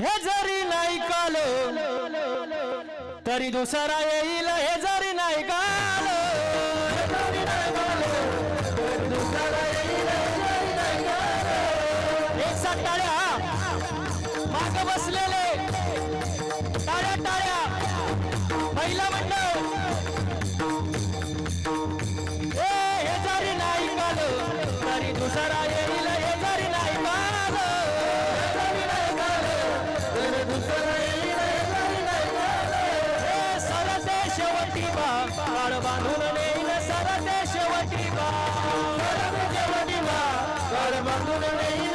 हे जरी नाही काल तरी दुसरा येईल हे जरी नाही काल. एक सात टाळ्या माग बसलेले टाळ्या टाळ्या. पहिला शेवटी बाळ बांधून नेईल सरते शेवटी बाळ बांधून नेईल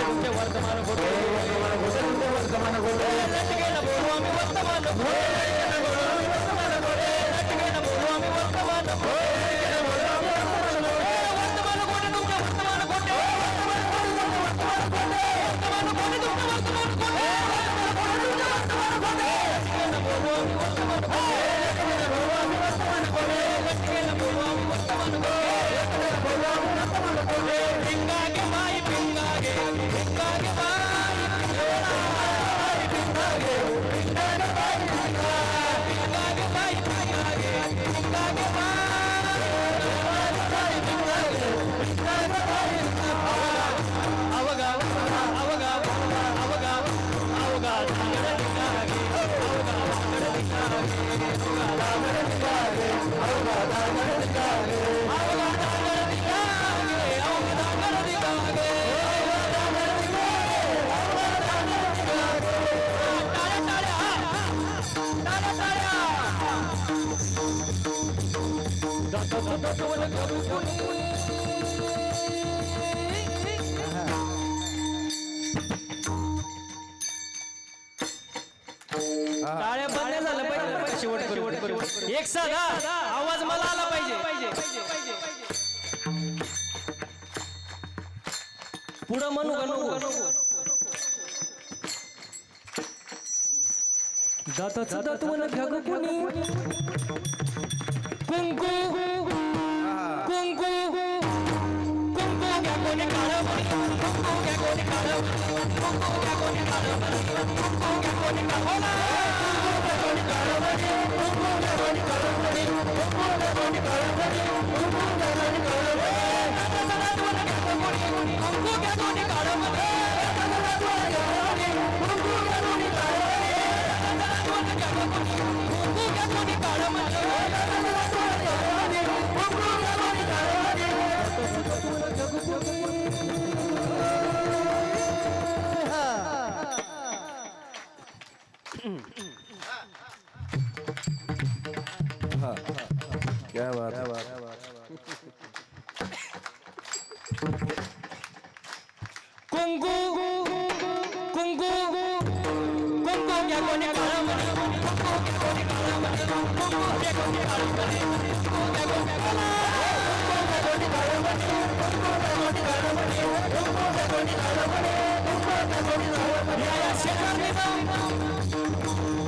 వర్తమాన వర్తమాన Venga Bye, bye. टाळ्या बंद झालं पाहिजे. एक साधा आवाज मला आला पाहिजे. पुढं म्हणू म्हणू? दाताचं दात मला घ्या कुंकू. Yeah. क्या बात है कुंगू कुंगू कुंगू क्या कोने काला मने कुंगू क्या कोने काला मने कुंगू क्या कोने काला मने कुंगू क्या कोने काला Yeah, yeah, shake on me,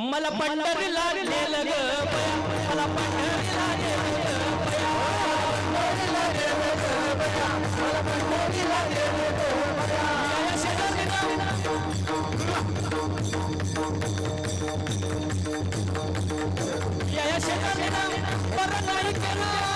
मला पंढरीला नेलं ग मला पंढरीला नेलं ग बया. पंढरीला नेलं ग बया. मला या शेजारी ना नाही केलं.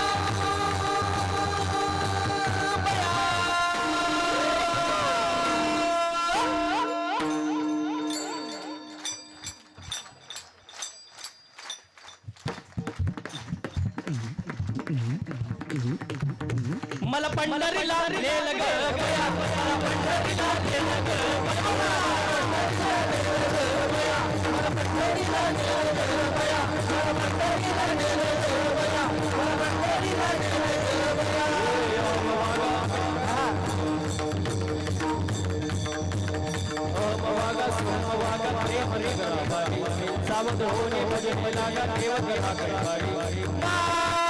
मला पंढरीला नेल ग बया सावध होने भजन लागा. देव करा करबारी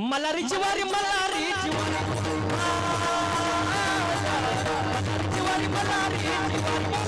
मला रिचवारी मला रिचवारी मला रिचवारी मला रिचवारी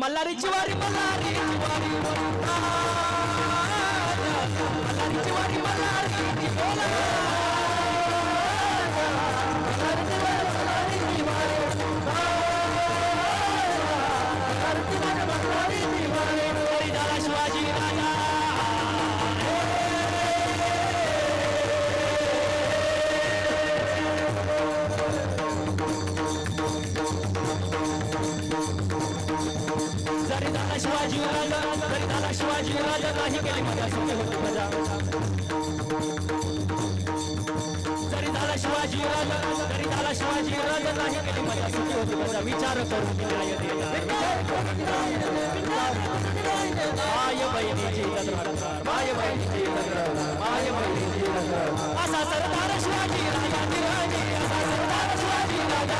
మల్లరి చివరి మల్లారి చివరి మల్లారి చివరి మల్లారి राजा शिवाजी राजा नाही केली माझ्या सोबत होती प्रजा जरी झाला शिवाजी राजा जरी झाला शिवाजी राजा नाही केली माझ्या प्रजा विचार करून न्याय माय बहिणीची तक्रार माय बहिणीची तक्रार माय बहिणीची तक्रार असा सरदार शिवाजी राजा असा सरदार शिवाजी राजा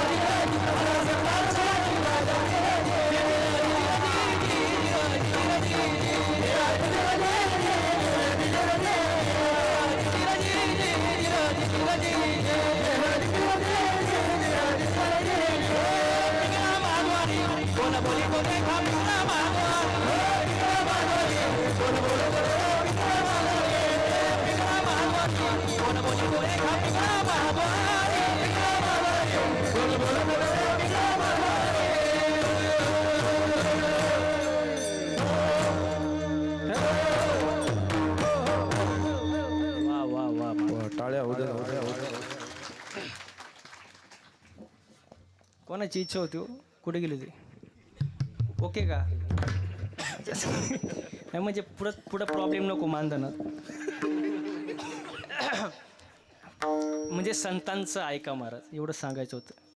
कोणाची इच्छा होती हो? कुठे गेली ती ओके का? नाही म्हणजे पुढं पुढं प्रॉब्लेम नको मानधनात. म्हणजे संतांचं ऐका महाराज एवढं सांगायचं होतं.